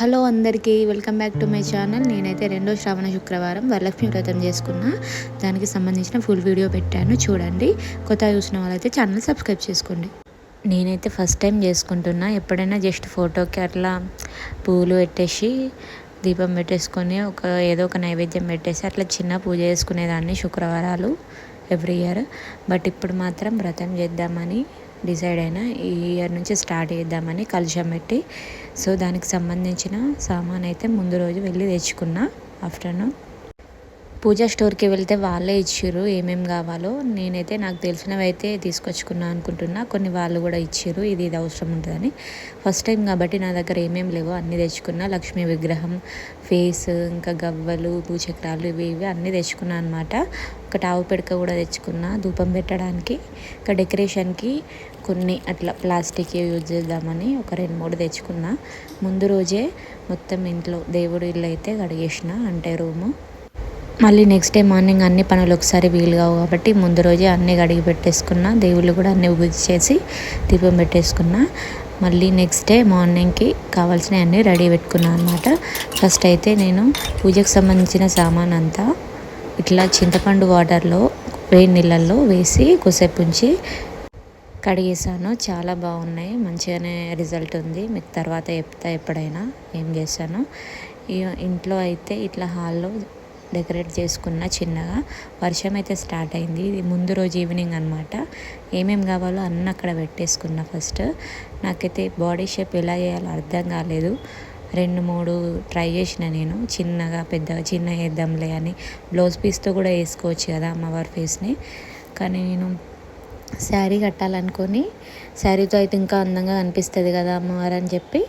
Hello అందరికీ welcome back to my channel. నేనైతే రెండో శ్రావణ శుక్రవారం వరలక్ష్మి వ్రతం చేసుకున్నా. దానికి సంబంధించిన ఫుల్ వీడియో పెట్టాను చూడండి. కొత్త చూసిన వాళ్ళైతే ఛానల్ సబ్స్క్రైబ్ చేసుకోండి. నేనైతే ఫస్ట్ టైం చేసుకుంటున్నా. ఎప్పుడైనా జస్ట్ ఫోటోకి అట్లా పూలు పెట్టేసి దీపం పెట్టేసుకొని ఒక ఏదో ఒక నైవేద్యం పెట్టేసి అట్లా చిన్న పూజ చేసుకునేదాన్ని శుక్రవారాలు ఎవ్రీ ఇయర్. బట్ ఇప్పుడు మాత్రం వ్రతం చేద్దామని డిసైడ్ అయినా. ఈ ఇయర్ నుంచి స్టార్ట్ చేద్దామని కలుషం పెట్టి సో దానికి సంబంధించిన సామాన్ అయితే ముందు రోజు వెళ్ళి తెచ్చుకున్నా ఆఫ్టర్నూన్. పూజా స్టోర్కి వెళ్తే వాళ్ళే ఇచ్చారు ఏమేమి కావాలో. నేనైతే నాకు తెలిసినవి అయితే తీసుకొచ్చుకున్నా అనుకుంటున్నా. కొన్ని వాళ్ళు కూడా ఇచ్చారు. ఇది ఇది అవసరం ఉంటుందని. ఫస్ట్ టైం కాబట్టి నా దగ్గర ఏమేమి లేవో అన్నీ తెచ్చుకున్నా. లక్ష్మీ విగ్రహం ఫేస్ ఇంకా గవ్వలు భూచక్రాలు ఇవి ఇవి అన్నీ తెచ్చుకున్నా అనమాట ఒక ఆవు పిడక కూడా తెచ్చుకున్నా. ధూపం పెట్టడానికి ఇంకా డెకరేషన్కి కొన్ని అట్లా ప్లాస్టిక్ యూజ్ చేద్దామని ఒక రెండు మూడు తెచ్చుకున్నా. ముందు రోజే మొత్తం ఇంట్లో దేవుడు ఇల్లు అయితే కడిగేసిన. అంటే రూము. మళ్ళీ నెక్స్ట్ డే మార్నింగ్ అన్ని పనులు ఒకసారి వీలు కావు కాబట్టి ముందు రోజే అన్నీ కడిగి పెట్టేసుకున్నా దేవుళ్ళు కూడా అన్నీ పూజ చేసి దీపం పెట్టేసుకున్నా. మళ్ళీ నెక్స్ట్ డే మార్నింగ్కి కావాల్సినవి అన్నీ రెడీ పెట్టుకున్నాను అనమాట ఫస్ట్ అయితే నేను పూజకు సంబంధించిన సామాన్ అంతా ఇట్లా చింతపండు వాటర్లో వేడి నీళ్ళల్లో వేసి కొసేపు ఉంచి కడిగేసాను. చాలా బాగున్నాయి. మంచిగానే రిజల్ట్ ఉంది. మీకు తర్వాత చెప్తా ఎప్పుడైనా ఏం చేశాను. ఇంట్లో అయితే ఇట్లా హాల్లో డెకరేట్ చేసుకున్న చిన్నగా వర్షం అయితే స్టార్ట్ అయింది. ఇది ముందు రోజు ఈవినింగ్ అనమాట ఏమేమి కావాలో అన్నీ అక్కడ పెట్టేసుకున్నా ఫస్ట్. నాకైతే బాడీ షేప్ ఎలా చేయాలో అర్థం కాలేదు. రెండు మూడు ట్రై చేసిన నేను. చిన్నగా పెద్దగా చిన్న వేద్దాంలే అని బ్లౌజ్ పీస్తో కూడా వేసుకోవచ్చు కదా అమ్మవారి ఫేస్ని కానీ నేను శారీ కట్టాలనుకొని శారీతో అయితే ఇంకా అందంగా కనిపిస్తుంది కదా అమ్మవారు అని చెప్పి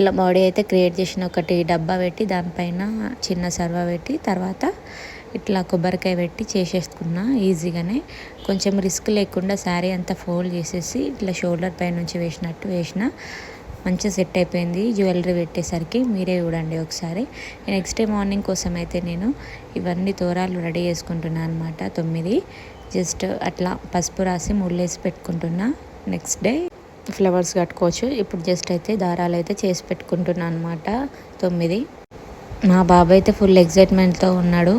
ఇట్లా బాడీ అయితే క్రియేట్ చేసిన ఒకటి డబ్బా పెట్టి దానిపైన చిన్న సర్వ పెట్టి తర్వాత ఇట్లా కొబ్బరికాయ పెట్టి చేసేసుకున్నా ఈజీగానే. కొంచెం రిస్క్ లేకుండా శారీ అంతా ఫోల్డ్ చేసేసి ఇట్లా షోల్డర్ పై నుంచి వేసినట్టు వేసిన మంచిగా సెట్ అయిపోయింది. జ్యువెలరీ పెట్టేసరికి మీరే చూడండి ఒకసారి. నెక్స్ట్ డే మార్నింగ్ కోసం అయితే నేను ఇవన్నీ తోరాలు రెడీ చేసుకుంటున్నాను అనమాట తొమ్మిది. జస్ట్ అట్లా పసుపు రాసి ముళ్ళేసి పెట్టుకుంటున్నా. నెక్స్ట్ డే ఫ్లవర్స్ కట్టుకోవచ్చు. ఇప్పుడు జస్ట్ అయితే దారాలు అయితే చేసి పెట్టుకుంటున్నాను అనమాట తొమ్మిది. మా బాబాయ్ అయితే ఫుల్ ఎగ్జైట్మెంట్తో ఉన్నాడు.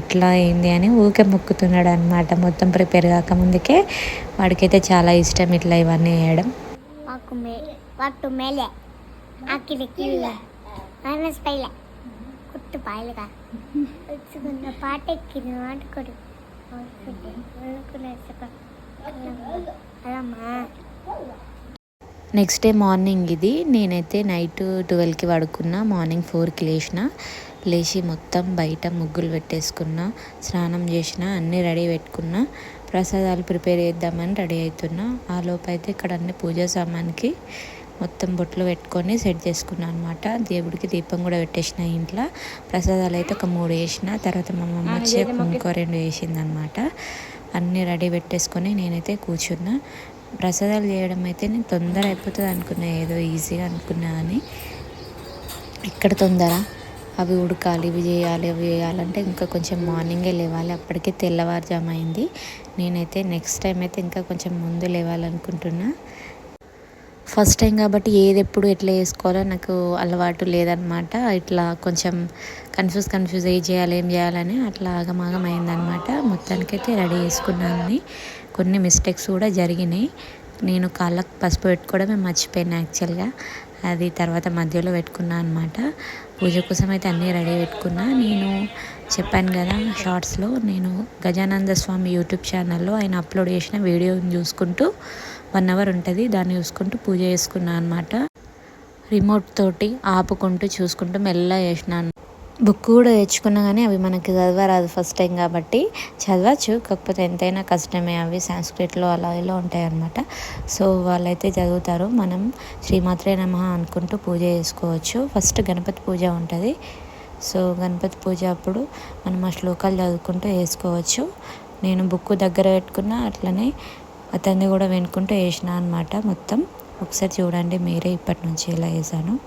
ఇట్లా అయింది అని ఊకే మొక్కుతున్నాడు అనమాట మొత్తం ప్రిపేర్ కాకముందుకే వాడికైతే చాలా ఇష్టం ఇట్లా ఇవన్నీ వేయడం. వాటు పాట ఎక్కిన వాడుకోడు. నెక్స్ట్ డే మార్నింగ్ ఇది. నేనైతే నైట్ ట్వెల్వ్కి పడుకున్నా మార్నింగ్ ఫోర్కి లేచిన. లేచి మొత్తం బయట ముగ్గులు పెట్టేసుకున్నా స్నానం చేసిన అన్నీ రెడీ పెట్టుకున్నా. ప్రసాదాలు ప్రిపేర్ చేద్దామని రెడీ అవుతున్నా ఆ లోపు అయితే ఇక్కడ అన్ని పూజా సామాన్కి మొత్తం బొట్లు పెట్టుకొని సెట్ చేసుకున్నాను అనమాట దేవుడికి దీపం కూడా పెట్టేసిన ఇంట్లో. ప్రసాదాలు అయితే ఒక మూడు వేసిన. తర్వాత మా మమ్మ వచ్చి ఇంకో రెండు వేసింది అనమాట అన్నీ రెడీ పెట్టేసుకొని నేనైతే కూర్చున్నా. ప్రసాదాలు చేయడం అయితే నేను తొందర అయిపోతుంది అనుకున్నా ఏదో ఈజీగా అనుకున్నా అని. ఇక్కడ తొందర. అవి ఉడకాలి ఇవి చేయాలి అవి చేయాలంటే ఇంకా కొంచెం మార్నింగే లేవాలి. అప్పటికే తెల్లవారుజాము అయింది. నేనైతే నెక్స్ట్ టైం అయితే ఇంకా కొంచెం ముందు లేవాలనుకుంటున్నా. ఫస్ట్ టైం కాబట్టి ఏది ఎప్పుడు ఎట్లా చేసుకోవాలో నాకు అలవాటు లేదనమాట. ఇట్లా కొంచెం కన్ఫ్యూజ్ కన్ఫ్యూజ్ ఏం చేయాలి ఏం చేయాలని అట్లా ఆగమాగం అయిందనమాట. మొత్తానికైతే రెడీ చేసుకున్నాను. కొన్ని మిస్టేక్స్ కూడా జరిగినాయి. నేను కాళ్ళకు పసుపు పెట్టుకోవడమే మర్చిపోయాను యాక్చువల్గా అది తర్వాత మధ్యలో పెట్టుకున్నా అనమాట పూజ కోసం అయితే అన్నీ రెడీ పెట్టుకున్నా. నేను చెప్పాను కదా షార్ట్స్లో నేను గజానంద స్వామి యూట్యూబ్ ఛానల్లో ఆయన అప్లోడ్ చేసిన వీడియోని చూసుకుంటూ వన్ అవర్ ఉంటుంది. దాన్ని చూసుకుంటూ పూజ చేసుకున్నాను అనమాట రిమోట్ తోటి ఆపుకుంటూ చూసుకుంటూ మెల్లగా చేసినాను బుక్ కూడా తెచ్చుకున్నా కానీ అవి మనకి చదవరాదు ఫస్ట్ టైం కాబట్టి చదవచ్చు. కాకపోతే ఎంతైనా కష్టమే అవి సాంస్క్రిట్లో అలా ఇలా ఉంటాయి అనమాట సో వాళ్ళైతే చదువుతారు. మనం శ్రీమాత్రే నమ అనుకుంటూ పూజ చేసుకోవచ్చు. ఫస్ట్ గణపతి పూజ ఉంటుంది. సో గణపతి పూజ అప్పుడు మనం ఆ శ్లోకాలు చదువుకుంటూ వేసుకోవచ్చు. నేను బుక్ దగ్గర పెట్టుకున్న అట్లనే అతన్ని కూడా వెనుకుంటూ వేసిన అనమాట మొత్తం. ఒకసారి చూడండి మీరే ఇప్పటి నుంచి ఇలా వేసాను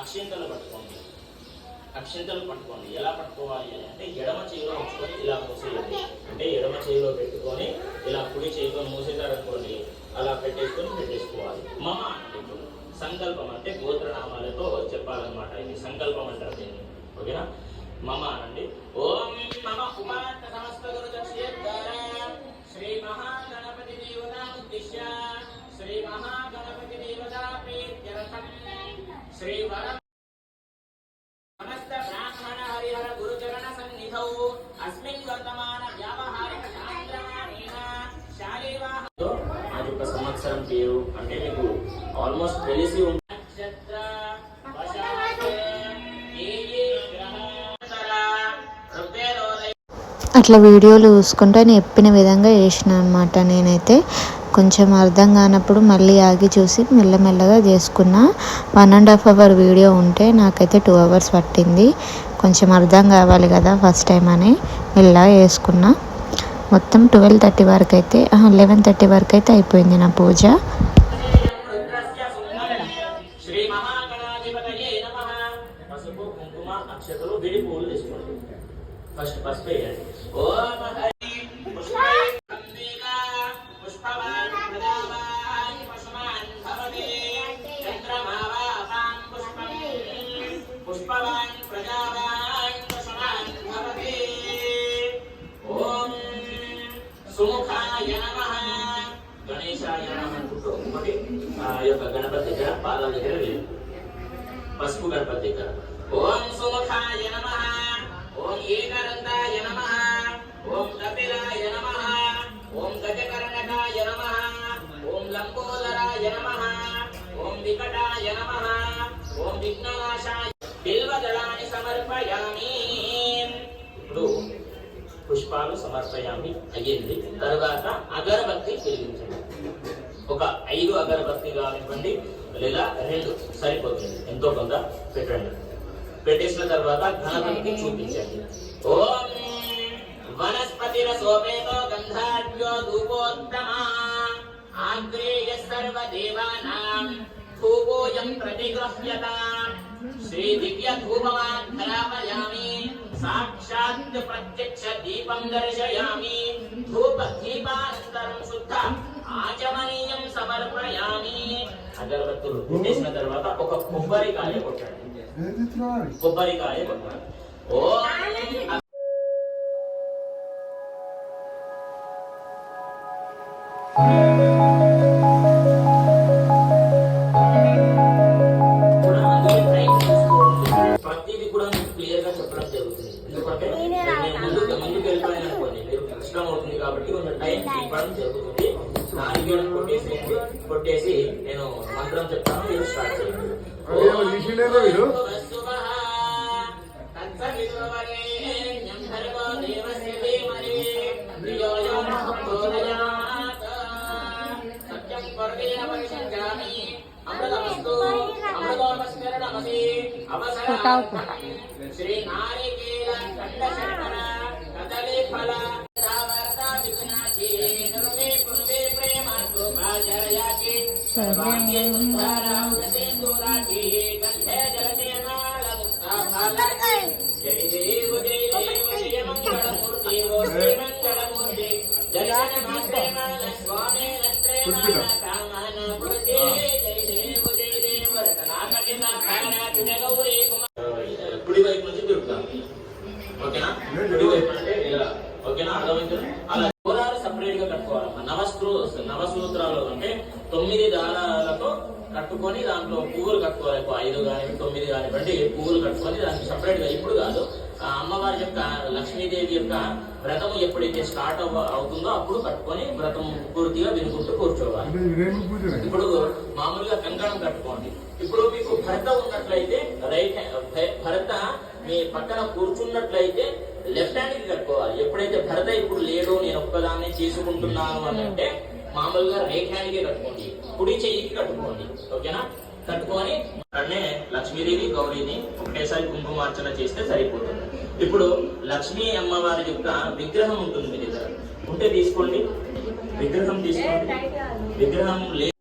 అక్షింతలు పట్టుకోండి. అక్షింతలు పట్టుకోండి. ఎలా పట్టుకోవాలి అంటే ఎడమ చేయిలో ఉంచుకొని ఇలా మూసేయండి. అంటే ఎడమ చేయిలో పెట్టుకొని ఇలా కుడి చేయితో మూసేశారనుకోండి అలా పెట్టేసుకొని పెట్టేసుకోవాలి. మమ అంటే సంకల్పం అంటే గోత్రనామాలతో చెప్పాలన్నమాట. ఇది సంకల్పం అంటారు దీన్ని. ఓకేనా? మమ అనండి. ఓం మమ కుమార్ శ్రీ వర సమస్త బ్రాహ్మణ హరిహర గురుచరణ సన్నిధౌ. అస్మిన్ వర్తమాన వ్యావహారిక శాస్త్రమానేన అది ఒక సంవత్సరం పేరు అంటే మీకు ఆల్మోస్ట్ తెలిసి నక్షత్ర అట్లా వీడియోలు చూసుకుంటే నేను చెప్పిన విధంగా చేసిన అనమాట నేనైతే. కొంచెం అర్థం కానప్పుడు మళ్ళీ ఆగి చూసి మెల్లమెల్లగా చేసుకున్న. One and half hour video ఉంటే నాకైతే టూ అవర్స్ పట్టింది. కొంచెం అర్థం కావాలి కదా ఫస్ట్ టైం అని. మెల్లగా వేసుకున్న మొత్తం ట్వెల్వ్ థర్టీ వరకు అయితే లెవెన్ థర్టీ వరకు అయితే అయిపోయింది నా పూజ. అనుకుంటూ ఆ యొక్క గణపతి దగ్గర పాదాల దగ్గర వేయండి పసుపు గణపతి దగ్గర. ఓం సుముఖాయ నమ. ఓం ఏకదంతాయ నమ. ఓం కపిలాయ నమ. ఓం గజకర్ణకాయ నమ. ఓం లంబోదరాయ నమ. ఓం వికటాయ నమ. ఓం విఘ్ననాశాయ. బిల్వదళాన్ని సమర్పయామి. ఇప్పుడు పుష్పాలు సమర్పయామి అయ్యింది. తరువాత అగరబత్తి వెలిగించండి. ఒక ఐదు అగరబత్తి కానివ్వండి లేదా రెండు సరిపోతుంది. ఎంతో కొంత పెట్టండి. పెట్టేసిన తర్వాత గణపతికి చూపించండి. ఓం వనస్పతి సోపేతో గంధాఢ్యో ధూపోత్తమా? ఆగ్రేయ సర్వ దేవానాం ధూపోయం ప్రతిగృహ్యత. శ్రీ దివ్య ధూపమాధరాపయామి సాక్షాత్ ప్రత్యక్ష దీపం దర్శయామి ధూప దీపానంతరం శుద్ధ ఆచమనీయం సమర్పయామి అగరబత్తులు పెట్టేసిన తర్వాత ఒక కొబ్బరికాయ కొట్టండి కొబ్బరికాయ కొట్టండి ఓ కూడా అందుకే టైం తీసుకోండి. ప్రతిదీ కూడా మీకు క్లియర్గా చెప్పడం జరుగుతుంది ఎందుకంటే నేను ముందుకు ముందుకు వెళ్ళిపోయాను అనుకోండి మీరు కష్టం అవుతుంది కాబట్టి కొంచెం టైం ఇవ్వడం జరుగుతుంది నాలుగేళ్ళు కొట్టేసేయండి కొట్టేసి నేను మంత్రం చెప్తాను మీరు స్టార్ట్ చేయండి అవసరం శ్రీ నారికేల కదలి ఫల కుడి వైపు నుంచి తిరుగుతాం. ఓకేనా? కుడి వైపు అంటే ఇలా. ఓకేనా? అర్థమైంది? అలా దూరాలు సపరేట్గా కట్టుకోవాలమ్మా నవస్త్రూ నవసూత్రాలు అంటే తొమ్మిది దారాలతో కట్టుకొని దాంట్లో పువ్వులు ఐదు కానీ తొమ్మిది కానివ్వండి పువ్వులు కట్టుకొని దానికి సపరేట్గా ఇప్పుడు కాదు. ఆ అమ్మవారి యొక్క లక్ష్మీదేవి యొక్క వ్రతం ఎప్పుడైతే స్టార్ట్ అవుతుందో అప్పుడు కట్టుకొని వ్రతం పూర్తిగా వినుకుంటూ కూర్చోవాలి. ఇప్పుడు మామూలుగా కంకణం కట్టుకోండి. ఇప్పుడు మీకు భర్త ఉన్నట్లయితే రైట్ భర్త మీ పక్కన కూర్చున్నట్లయితే లెఫ్ట్ హ్యాండ్కి కట్టుకోవాలి. ఎప్పుడైతే భర్త ఇప్పుడు లేడు నేను ఒక్కదాన్ని చేసుకుంటున్నాను అని అంటే మామూలుగా రైట్ హ్యాండ్కి కట్టుకోండి. కుడి చెయ్యికి కట్టుకోండి. ఓకేనా? కట్టుకొని అన్నే లక్ష్మీదేవి గౌరీని ఒకటేసారి కుంకుమార్చన చేస్తే సరిపోతుంది. ఇప్పుడు లక్ష్మీ అమ్మవారి యొక్క విగ్రహం ఉంటుంది మీ దగ్గర. ఉంటే తీసుకోండి. విగ్రహం తీసుకోండి. విగ్రహం లేదు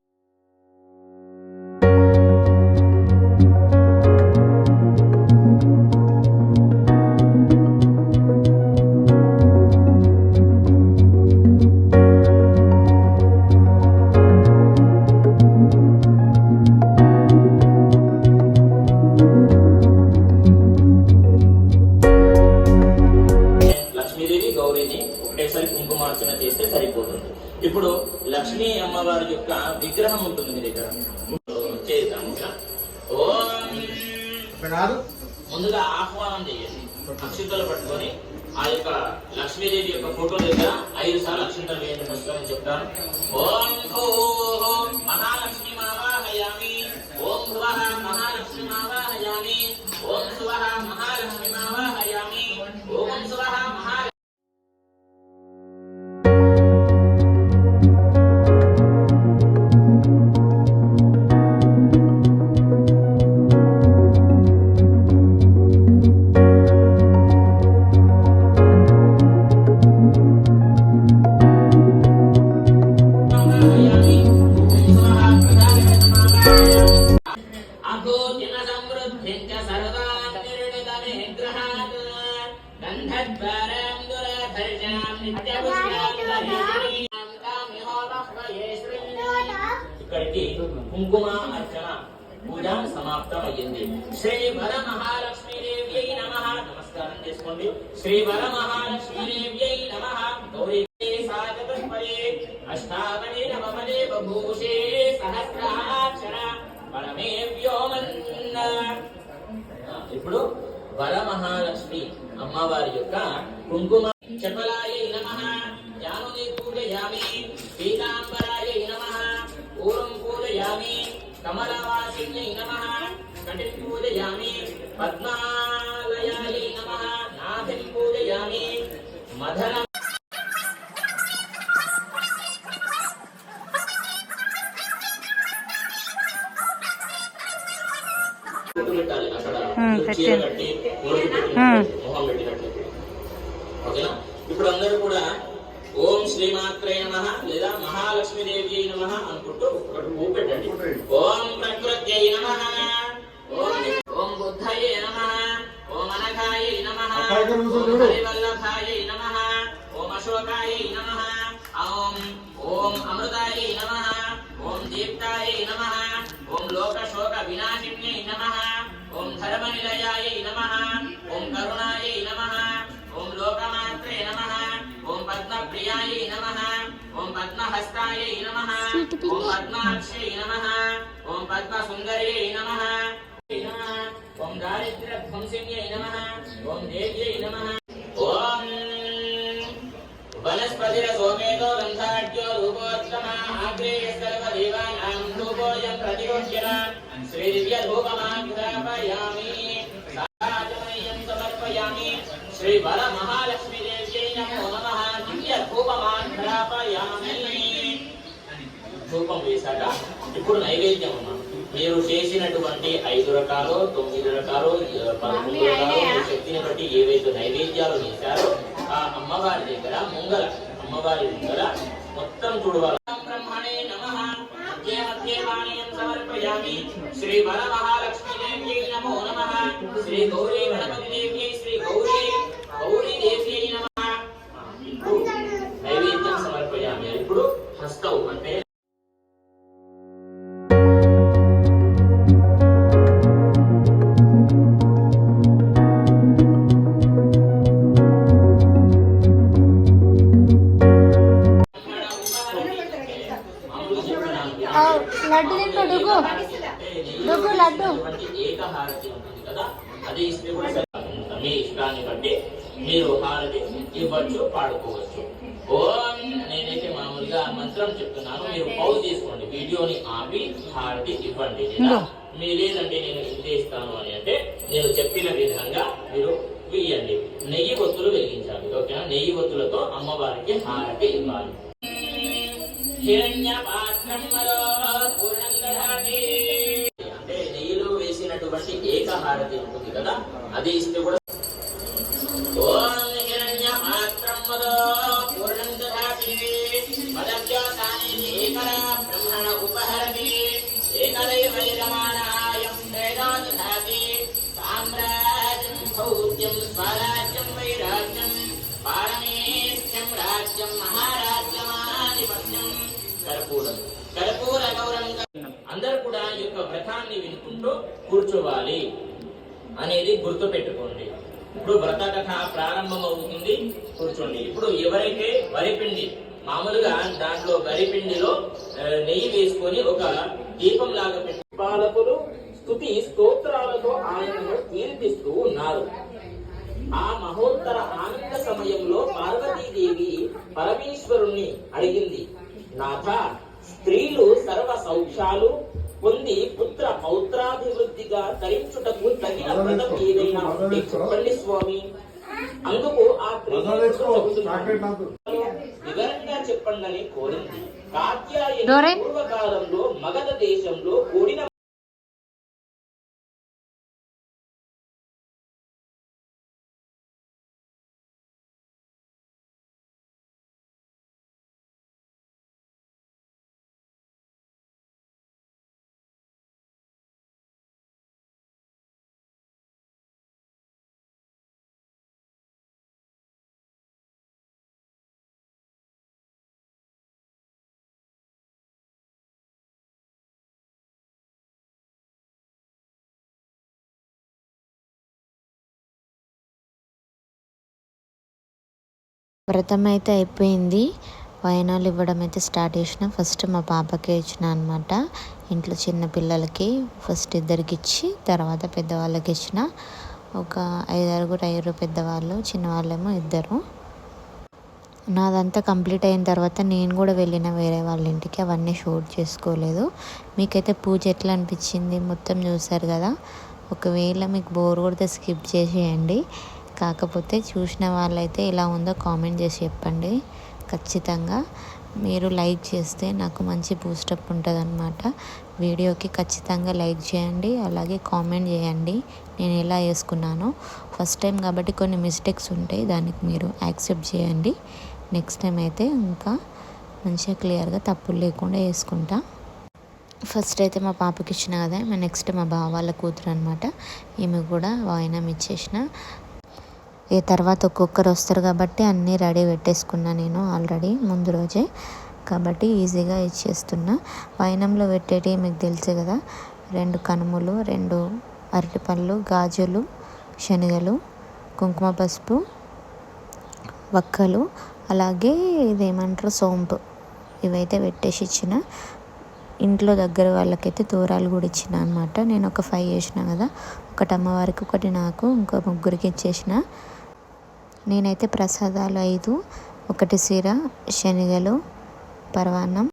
ali ఓం ధర్మనిలయాయై నమ. ఓం కరుణాయై నమ. ఓం లోకమాత్రే నమ. ఓం పద్మప్రియాయై నమ. ఓం పద్మహస్తాయై నమ. ఓం పద్మాక్షై నమ. ఓం పద్మసుందర్యై నమ. ఓం దారిద్ర్యధ్వంసిన్యై నమ. ఓం దేవ్యై నమ. ఓం వనస్పతిరసోమేతో గంధాఢ్యో రూపోత్తమ శ్రీ దివ్య ధూపమాగ్రాపయామి సారాజమయం సమర్పయామి శ్రీ వర మహాలక్ష్మి దేవ్యై నమో నమః దివ్య ధూపమాగ్రాపయామి ధూపం వేశాక ఇప్పుడు నైవేద్యం అమ్మా. మీరు చేసినటువంటి ఐదు రకాలు తొమ్మిది రకాలు ఆ, పదకొండు రకాలు మీ శక్తిని బట్టి ఏవైతే నైవేద్యాలు చేశారో ఆ అమ్మవారి దగ్గర ముంగల అమ్మవారి ముంగల మొత్తం చూడవాలి బ్రహ్మణే నమః మధ్య మధ్య వాణియం సమర్పయామి శ్రీ వర మహాలక్ష్మి నమో నమ. శ్రీ గౌరీ గణపతి హారతి లేదా మీ లేదంటే నేను ఇంతే ఇస్తాను అని అంటే నేను చెప్పిన విధంగా మీరు వెయ్యండి. నెయ్యి ఒత్తులు వెలిగించాలి ఓకేనా? నెయ్యి ఒత్తులతో అమ్మవారికి హారతి ఇవ్వాలి. అంటే నెయ్యిలో వేసినటువంటి ఏకహారతి ఉంటుంది కదా? అది ఇస్తే కూడా రాజ్యం మహారాజ్యమాధిపత్యం. కర్పూరం కర్పూర గౌరంగా అందరూ కూడా ఈ యొక్క వ్రతాన్ని వినుకుంటూ కూర్చోవాలి అనేది గుర్తు పెట్టుకోండి ఇప్పుడు వ్రత కథ ప్రారంభం అవుతుంది కూర్చోండి. ఇప్పుడు ఎవరైతే వరిపిండి మామూలుగా దాంట్లో వరిపిండిలో నెయ్యి వేసుకొని ఒక దీపం లాగా పెట్టి బాలకులు స్థుతి స్తోత్రాలతో ఆయనను కీర్తిస్తూ ఉన్నారు. ఆ మహోత్తర ఆనంద సమయంలో పార్వతీదేవి పరమేశ్వరుణ్ణి అడిగింది. నాథ స్త్రీలు సర్వ సౌఖ్యాలు పొంది పుత్ర పౌత్రాభివృద్ధిగా ధరించుటకు తగిన వ్రతం ఏదైనా ఉంటే చెప్పండి స్వామి. అందుకు ఆ వివరంగా చెప్పండి అని కోరింది. కాత్యాయని. పూర్వకాలంలో మగధ దేశంలో కూడిన వ్రతం అయితే అయిపోయింది. వాయనాలు ఇవ్వడం అయితే స్టార్ట్ చేసిన ఫస్ట్ మా పాపకే ఇచ్చిన అనమాట ఇంట్లో చిన్న పిల్లలకి ఫస్ట్ ఇద్దరికి ఇచ్చి తర్వాత పెద్దవాళ్ళకి ఇచ్చిన. ఒక ఐదారుగురు ఐదు పెద్దవాళ్ళు చిన్నవాళ్ళేమో ఇద్దరు. నాదంతా కంప్లీట్ అయిన తర్వాత నేను కూడా వెళ్ళిన వేరే వాళ్ళ ఇంటికి అవన్నీ షూట్ చేసుకోలేదు. మీకైతే పూజ ఎట్లా అనిపించింది? మొత్తం చూసారు కదా? ఒకవేళ మీకు బోర్ కొడితే స్కిప్ చేసేయండి. కాకపోతే చూసిన వాళ్ళైతే ఇలా ఉందో కామెంట్ చేసి చెప్పండి. ఖచ్చితంగా మీరు లైక్ చేస్తే నాకు మంచి బూస్టప్ ఉంటుంది అనమాట వీడియోకి ఖచ్చితంగా లైక్ చేయండి అలాగే కామెంట్ చేయండి. నేను ఎలా వేసుకున్నానో ఫస్ట్ టైం కాబట్టి కొన్ని మిస్టేక్స్ ఉంటాయి దానికి మీరు యాక్సెప్ట్ చేయండి. నెక్స్ట్ టైం అయితే ఇంకా మంచిగా క్లియర్గా తప్పులు లేకుండా వేసుకుంటా ఫస్ట్ అయితే మా పాపకి ఇచ్చిన కదా నెక్స్ట్ మా బావ వాళ్ళ కూతురు అనమాట ఈమె కూడా వాయినం ఇచ్చేసిన. ఈ తర్వాత ఒక్కొక్కరు వస్తారు కాబట్టి అన్నీ రెడీ పెట్టేసుకున్నా నేను ఆల్రెడీ ముందు రోజే కాబట్టి ఈజీగా ఇచ్చేస్తున్నా. వైనంలో పెట్టేటి మీకు తెలుసు కదా. రెండు కనుములు రెండు అరటిపళ్ళు గాజులు శనగలు కుంకుమ పసుపు వక్కలు అలాగే ఇదేమంటారు సోంపు. ఇవైతే పెట్టేసి ఇచ్చిన. ఇంట్లో దగ్గర వాళ్ళకైతే దూరాలు కూడా ఇచ్చిన అనమాట నేను ఒక ఫైవ్ చేసిన కదా. ఒకటి అమ్మవారికి ఒకటి నాకు ఇంకో ముగ్గురికి ఇచ్చేసిన. నేనైతే ప్రసాదాలు ఐదు. ఒకటి సిర శనగలు పరవాన్నం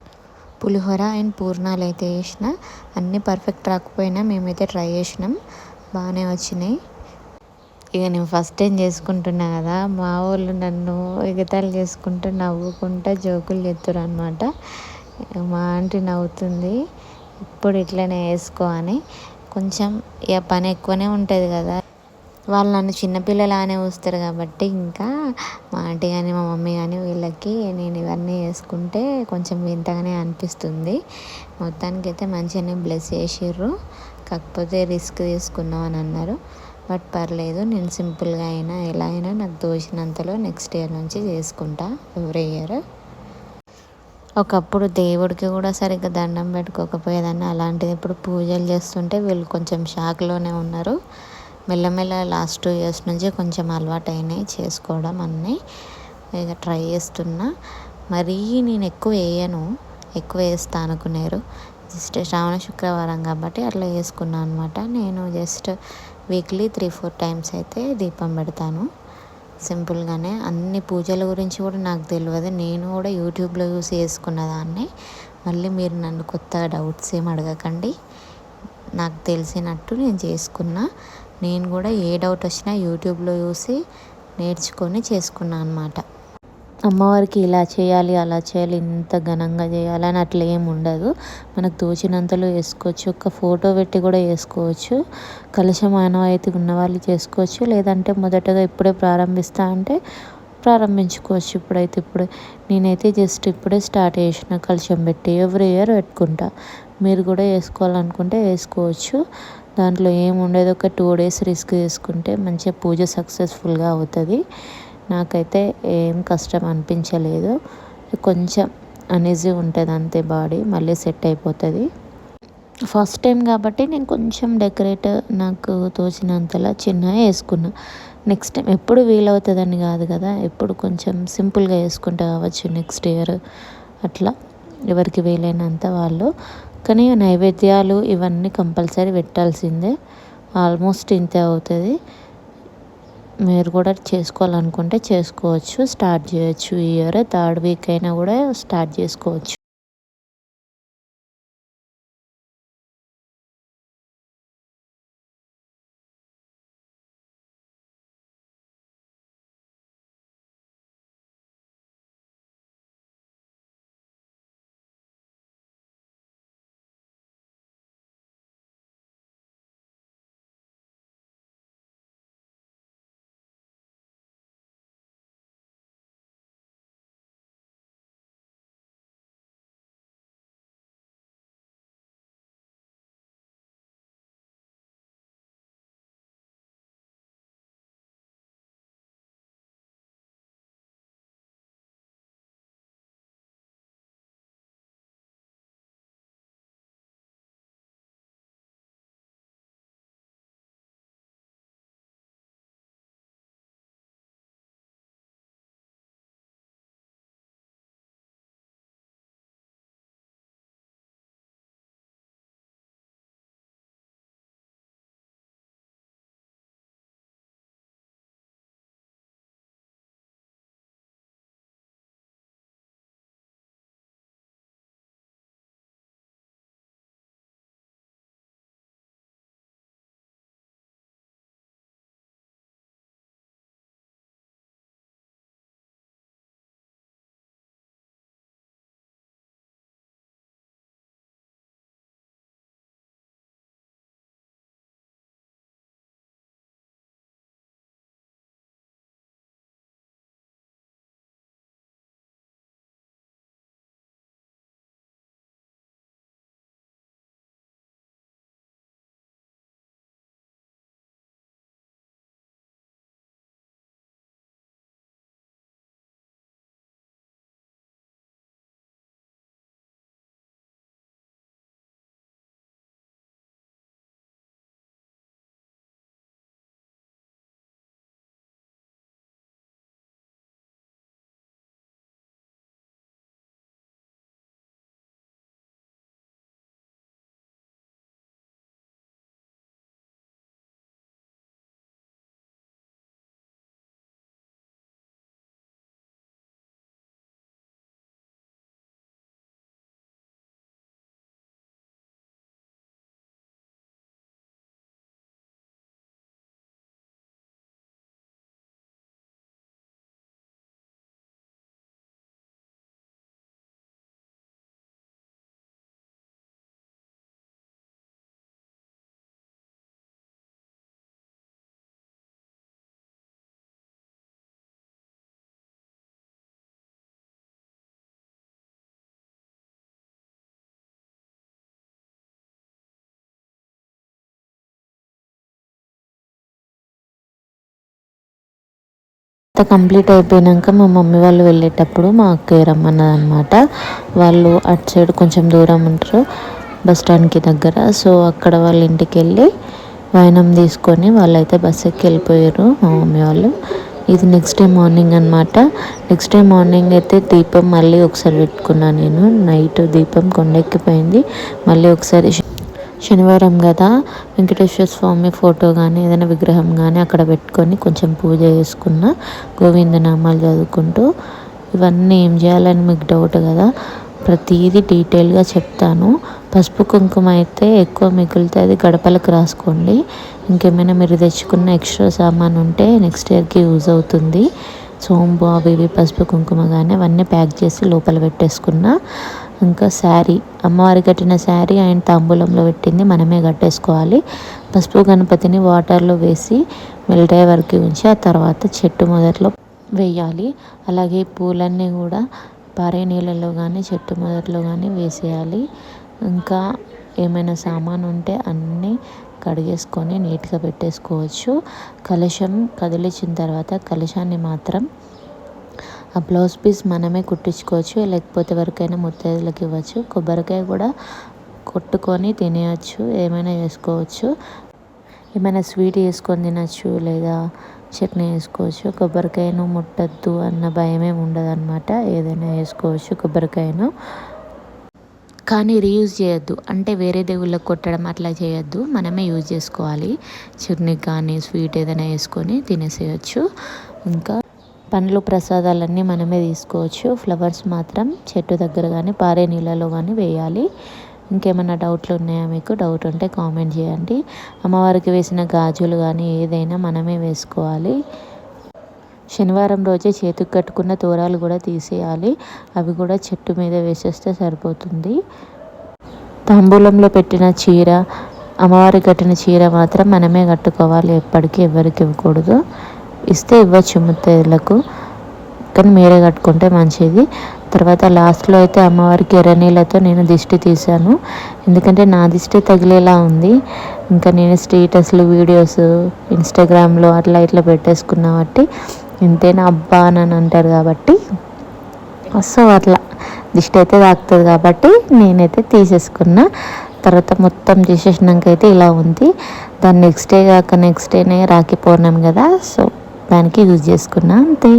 పులిహోర అండ్ పూర్ణాలు అయితే వేసిన అన్నీ పర్ఫెక్ట్ రాకపోయినా మేమైతే ట్రై చేసినాం. బాగానే వచ్చినాయి. ఇక నేను ఫస్ట్ టైం చేసుకుంటున్నా కదా మా వాళ్ళు నన్ను ఎగతాలు చేసుకుంటూ నవ్వుకుంటా జోకులు చెప్తారు అనమాట మా ఆంటీ నవ్వుతుంది ఇప్పుడు ఇట్లనే వేసుకో అని. కొంచెం ఇక పని ఎక్కువనే ఉంటుంది కదా. వాళ్ళు నన్ను చిన్నపిల్లలానే చూస్తారు కాబట్టి ఇంకా మా ఆంటీ కానీ మా మమ్మీ కానీ వీళ్ళకి నేను ఇవన్నీ వేసుకుంటే కొంచెం వింతగానే అనిపిస్తుంది. మొత్తానికి అయితే మంచిగానే బ్లెస్ చేసిర్రు. కాకపోతే రిస్క్ తీసుకున్నాం అని అన్నారు. బట్ పర్లేదు నేను సింపుల్గా అయినా ఎలా అయినా నాకు తోచినంతలో నెక్స్ట్ ఇయర్ నుంచి చేసుకుంటా ఎవ్రీ ఇయర్ ఒకప్పుడు దేవుడికి కూడా సరిగ్గా దండం పెట్టుకోకపోయేదాన్ని. అలాంటిది ఇప్పుడు పూజలు చేస్తుంటే వీళ్ళు కొంచెం షాక్లోనే ఉన్నారు. మెల్లమెల్ల లాస్ట్ టూ ఇయర్స్ నుంచి కొంచెం అలవాటు అయినాయి చేసుకోవడం అన్నీ. ఇక ట్రై చేస్తున్నా. మరీ నేను ఎక్కువ వేయను. ఎక్కువ వేస్తా అనుకున్నారు. జస్ట్ శ్రావణ శుక్రవారం కాబట్టి అట్లా వేసుకున్నాను అనమాట నేను just weekly three four times అయితే దీపం పెడతాను. సింపుల్గానే అన్ని పూజల గురించి కూడా నాకు తెలియదు. నేను కూడా యూట్యూబ్లో చూసి వేసుకున్న దాన్ని. మళ్ళీ మీరు నన్ను కొత్తగా డౌట్స్ ఏం అడగకండి. నాకు తెలిసినట్టు నేను చేసుకున్నా. నేను కూడా ఏ డౌట్ వచ్చినా యూట్యూబ్లో చూసి నేర్చుకొని చేసుకున్నాను అనమాట అమ్మవారికి ఇలా చేయాలి అలా చేయాలి ఇంత ఘనంగా చేయాలి అని అట్లా ఏం ఉండదు. మనకు తోచినంతలో వేసుకోవచ్చు ఒక ఫోటో పెట్టి కూడా వేసుకోవచ్చు కలశం ఆనవాయితీ ఉన్న వాళ్ళు చేసుకోవచ్చు. లేదంటే మొదటగా ఇప్పుడే ప్రారంభిస్తా అంటే ప్రారంభించుకోవచ్చు ఇప్పుడైతే ఇప్పుడే. నేనైతే జస్ట్ ఇప్పుడే స్టార్ట్ చేసిన కలిసం పెట్టి ఎవ్రీ ఇయర్ పెట్టుకుంటా. మీరు కూడా వేసుకోవాలనుకుంటే వేసుకోవచ్చు. దాంట్లో ఏం ఉండేది ఒక టూ డేస్ రిస్క్ తీసుకుంటే మంచిగా పూజ సక్సెస్ఫుల్గా అవుతుంది. నాకైతే ఏం కష్టం అనిపించలేదు. కొంచెం అనీజీ ఉంటుంది అంతే బాడీ మళ్ళీ సెట్ అయిపోతుంది. ఫస్ట్ టైం కాబట్టి నేను కొంచెం డెకరేట్ నాకు తోచినంతలా చిన్నగా వేసుకున్నా. నెక్స్ట్ టైం ఎప్పుడు వీలవుతుందని కాదు కదా ఎప్పుడు కొంచెం సింపుల్గా వేసుకుంటే కావచ్చు నెక్స్ట్ ఇయర్. అట్లా ఎవరికి వీలైనంత వాళ్ళు కానీ నైవేద్యాలు ఇవన్నీ కంపల్సరీ పెట్టాల్సిందే. ఆల్మోస్ట్ ఇంతే అవుతుంది. మీరు కూడా చేసుకోవాలనుకుంటే చేసుకోవచ్చు. స్టార్ట్ చేయొచ్చు ఈ ఇయర్. థర్డ్ వీక్ అయినా కూడా స్టార్ట్ చేసుకోవచ్చు. అంతా కంప్లీట్ అయిపోయినాక మా మమ్మీ వాళ్ళు వెళ్ళేటప్పుడు మా అక్కయ్య రమ్మన్నది అనమాట వాళ్ళు అటు సైడ్ కొంచెం దూరం ఉంటారు బస్ స్టాండ్కి దగ్గర. సో అక్కడ వాళ్ళ ఇంటికి వెళ్ళి వాయనం తీసుకొని వాళ్ళైతే బస్ ఎక్కి వెళ్ళిపోయారు మా మమ్మీ వాళ్ళు. ఇది నెక్స్ట్ డే మార్నింగ్ అనమాట నెక్స్ట్ డే మార్నింగ్ అయితే దీపం మళ్ళీ ఒకసారి పెట్టుకున్నాను నేను. నైట్ దీపం కొండెక్కిపోయింది. మళ్ళీ ఒకసారి శనివారం కదా వెంకటేశ్వర స్వామి ఫోటో కానీ ఏదైనా విగ్రహం కానీ అక్కడ పెట్టుకొని కొంచెం పూజ చేసుకున్న గోవిందనామాలు చదువుకుంటూ ఇవన్నీ ఏం చేయాలని మీకు డౌట్ కదా ప్రతిదీ డీటెయిల్గా చెప్తాను. పసుపు కుంకుమ అయితే ఎక్కువ మిగులుతుంది గడపలకు రాసుకోండి. ఇంకేమైనా మీరు తెచ్చుకున్న ఎక్స్ట్రా సామాన్ ఉంటే నెక్స్ట్ ఇయర్కి యూజ్ అవుతుంది. సోంపు అవి ఇవి పసుపు కుంకుమ కానీ అవన్నీ ప్యాక్ చేసి లోపల పెట్టేసుకున్నా ఇంకా శారీ. అమ్మవారి కట్టిన శారీ ఆయన తాంబూలంలో పెట్టింది. మనమే కట్టేసుకోవాలి. పసుపు గణపతిని వాటర్లో వేసి మెల్ట్ అయ్యే వరకు ఉంచి ఆ తర్వాత చెట్టు మొదట్లో వేయాలి. అలాగే పూలన్నీ కూడా పారే నీళ్ళలో కానీ చెట్టు మొదట్లో కానీ వేసేయాలి. ఇంకా ఏమైనా సామాన్ ఉంటే అన్నీ కడిగేసుకొని నీట్గా పెట్టేసుకోవచ్చు. కలశం కదిలించిన తర్వాత కలశాన్ని మాత్రం ఆ బ్లౌజ్ పీస్ మనమే కుట్టించుకోవచ్చు లేకపోతే ఎవరికైనా ముత్తైదులకు ఇవ్వచ్చు. కొబ్బరికాయ కూడా కొట్టుకొని తినేయచ్చు ఏమైనా చేసుకోవచ్చు ఏమైనా స్వీట్ వేసుకొని తినచ్చు లేదా చట్నీ వేసుకోవచ్చు. కొబ్బరికాయను ముట్టద్దు అన్న భయమే ఉండదు అనమాట ఏదైనా వేసుకోవచ్చు కొబ్బరికాయను. కానీ రీయూజ్ చేయొద్దు. అంటే వేరే దేవుళ్ళకి కొట్టడం అట్లా చేయొద్దు. మనమే యూజ్ చేసుకోవాలి. చట్నీ కానీ స్వీట్ ఏదైనా వేసుకొని తినేసేయచ్చు. ఇంకా పండ్లు ప్రసాదాలన్నీ మనమే తీసుకోవచ్చు. ఫ్లవర్స్ మాత్రం చెట్టు దగ్గర కానీ పారే నీళ్ళలో కానీ వేయాలి. ఇంకేమైనా డౌట్లు ఉన్నాయా మీకు? డౌట్ ఉంటే కామెంట్ చేయండి. అమ్మవారికి వేసిన గాజులు కానీ ఏదైనా మనమే వేసుకోవాలి. శనివారం రోజే చేతికి కట్టుకున్న తోరాలు కూడా తీసేయాలి. అవి కూడా చెట్టు మీద వేసేస్తే సరిపోతుంది. తాంబూలంలో పెట్టిన చీర అమ్మవారి కట్టిన చీర మాత్రం మనమే కట్టుకోవాలి. ఎప్పటికీ ఎవరికి ఇవ్వకూడదు. ఇస్తే ఇవ్వచ్చు ముత్తైదులకు. కానీ మీరే కట్టుకుంటే మంచిది. తర్వాత లాస్ట్లో అయితే అమ్మవారికి ఎర్రనీళ్ళతో నేను దిష్టి తీశాను. ఎందుకంటే నా దిష్టి తగిలేలా ఉంది. ఇంకా నేను స్టేటస్లు వీడియోస్ ఇన్స్టాగ్రామ్లో అట్లా ఇట్లా పెట్టేసుకున్నా బట్టి ఇంతేనా అబ్బా అని అంటారు కాబట్టి సో అట్లా దిష్టి అయితే తాకుతుంది కాబట్టి నేనైతే తీసేసుకున్నా. తర్వాత మొత్తం చేసేసినాక అయితే ఇలా ఉంది. దాన్ని నెక్స్ట్ డే కాక నెక్స్ట్ డేనే రాఖీ పౌర్ణమి కదా సో దానికి యూజ్ చేసుకున్నా అంతే.